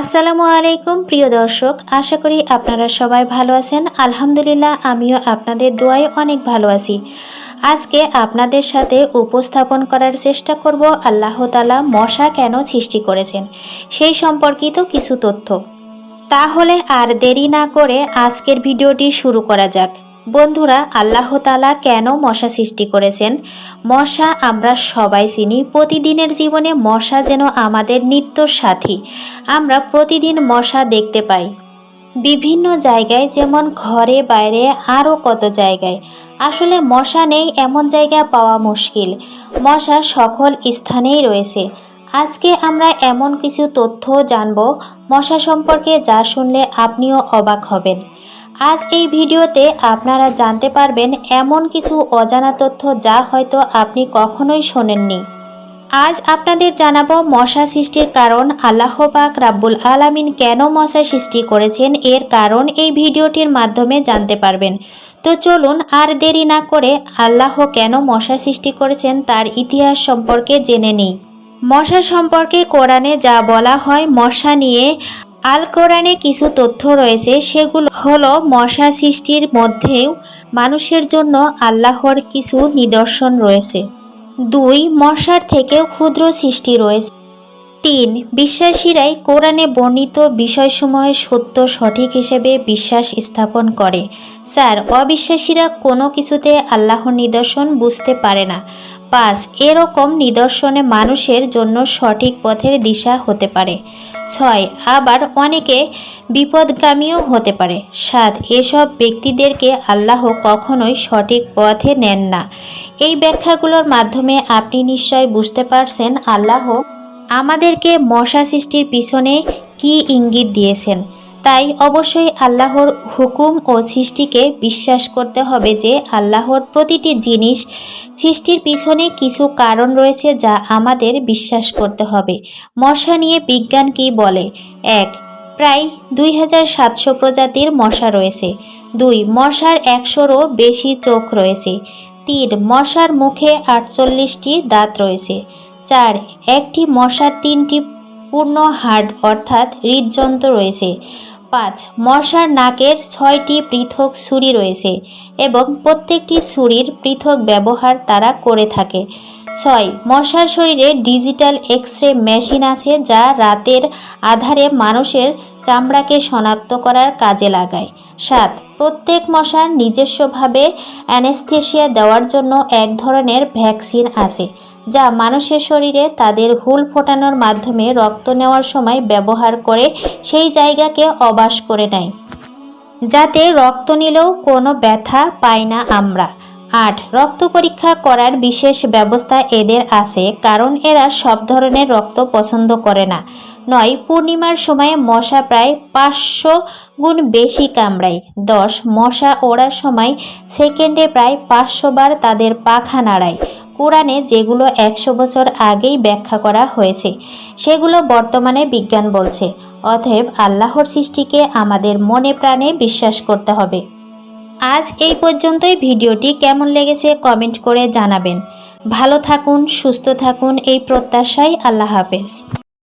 আসসালামু আলাইকুম, প্রিয় দর্শক। আশা করি আপনারা সবাই ভালো আছেন। আলহামদুলিল্লাহ, আমিও আপনাদের দোয়ায় অনেক ভালো আছি। আজকে আপনাদের সাথে উপস্থাপন করার চেষ্টা করব আল্লাহ তালা মশা কেন সৃষ্টি করেছেন, সেই সম্পর্কিত কিছু তথ্য। তাহলে আর দেরি না করে আজকের ভিডিওটি শুরু করা যাক। বন্ধুরা, আল্লাহ তালা কেন মশা সৃষ্টি করেছেন? মশা আমরা সবাই চিনি। প্রতিদিনের জীবনে মশা যেন আমাদের নিত্য সাথী। আমরা প্রতিদিন মশা দেখতে পাই। বিভিন্ন জায়গায়, যেমন ঘরে বাইরে, আরও কত জায়গায়। আসলে মশা নেই এমন জায়গা পাওয়া মুশকিল। মশা সকল স্থানেই রয়েছে। আজকে আমরা এমন কিছু তথ্য জানব মশা সম্পর্কে যা শুনলে আপনিও অবাক হবেন। আজ এই ভিডিওতে আপনারা জানতে পারবেন এমন কিছু অজানা তথ্য যা হয়তো আপনি কখনোই শোনেননি। আজ আপনাদের জানাব মশা সৃষ্টির কারণ আল্লাহ পাক রাব্বুল আলামিন কেন মশা সৃষ্টি করেছেন, এর কারণ এই ভিডিওটির মাধ্যমে জানতে পারবেন। তো চলুন আর দেরি না করে আল্লাহ কেন মশা সৃষ্টি করেছেন তার ইতিহাস সম্পর্কে জেনে নিই। মশা সম্পর্কে কোরআনে যা বলা হয় মশা নিয়ে, আল কোরআনে কিছু তথ্য রয়েছে, সেগুলো হলো মশা সৃষ্টির মধ্যেও মানুষের জন্য আল্লাহর কিছু নিদর্শন রয়েছে। দুই, মশার থেকেও ক্ষুদ্র সৃষ্টি রয়েছে। তিন, বিশ্বাসীরাই কোরআনে বর্ণিত বিষয়সমূহে সত্য সঠিক হিসেবে বিশ্বাস স্থাপন করে। চার, অবিশ্বাসীরা কোনো কিছুতে আল্লাহর নিদর্শন বুঝতে পারে না। পাঁচ, এরকম নিদর্শনে মানুষের জন্য সঠিক পথের দিশা হতে পারে। ছয়, আবার অনেকে বিপদগামীও হতে পারে। সাত, এসব ব্যক্তিদেরকে আল্লাহ কখনোই সঠিক পথে নেন না। এই ব্যাখ্যাগুলোর মাধ্যমে আপনি নিশ্চয় বুঝতে পারছেন আল্লাহ আমাদেরকে মশা সৃষ্টির পিছনে কি ইঙ্গিত দিয়েছেন? তাই অবশ্যই আল্লাহর হুকুম ও সৃষ্টিকে বিশ্বাস করতে হবে যে আল্লাহর প্রতিটি জিনিস সৃষ্টির পিছনে কিছু কারণ রয়েছে যা আমাদের বিশ্বাস করতে হবে। মশা নিয়ে বিজ্ঞান কি বলে? এক, প্রায় দুই হাজার সাতশো প্রজাতির মশা রয়েছে। দুই, মশার একশোরও বেশি চোখ রয়েছে। তিন, মশার মুখে আটচল্লিশটি দাঁত রয়েছে। চার, একটি মশার তিনটি পূর্ণ হাড় অর্থাৎ হৃদযন্ত্র রয়েছে। পাঁচ, মশার নাকের ছয়টি পৃথক ছুরি রয়েছে এবং প্রত্যেকটি ছুরির পৃথক ব্যবহার তারা করে থাকে। ছয়, মশার শরীরে ডিজিটাল এক্স রে মেশিন আছে যা রাতের আধারে মানুষের চামড়াকে শনাক্ত করার কাজে লাগায়। সাত, প্রত্যেক মশার নিজস্বভাবে অ্যানেস্থেশিয়া দেওয়ার জন্য এক ধরনের ভ্যাকসিন আছে, যা মানুষের শরীরে তাদের হুল ফোটানোর মাধ্যমে রক্ত নেওয়ার সময় ব্যবহার করে সেই জায়গাকে অবাস করে নেয়। যাতে রক্ত নিলেও কোনো ব্যথা পায় না আমরা। আট, রক্ত পরীক্ষা করার বিশেষ ব্যবস্থা এদের আছে, কারণ এরা সব ধরনের রক্ত পছন্দ করে না। নয়, পূর্ণিমার সময় মশা প্রায় পাঁচশো গুণ বেশি কামড়ায়। দশ, মশা ওড়ার সময় সেকেন্ডে প্রায় পাঁচশো বার তাদের পাখা নাড়ায়। কোরআনে যেগুলো একশো বছর আগেই ব্যাখ্যা করা হয়েছে, সেগুলো বর্তমানে বিজ্ঞান বলছে। অতএব আল্লাহর সৃষ্টিকে আমাদের মনে প্রাণে বিশ্বাস করতে হবে। আজ এই পর্যন্তই ভিডিওটি কেমন লেগেছে কমেন্ট করে জানাবেন। ভালো থাকুন, সুস্থ থাকুন, এই প্রত্যাশাই আল্লাহ হাফেজ।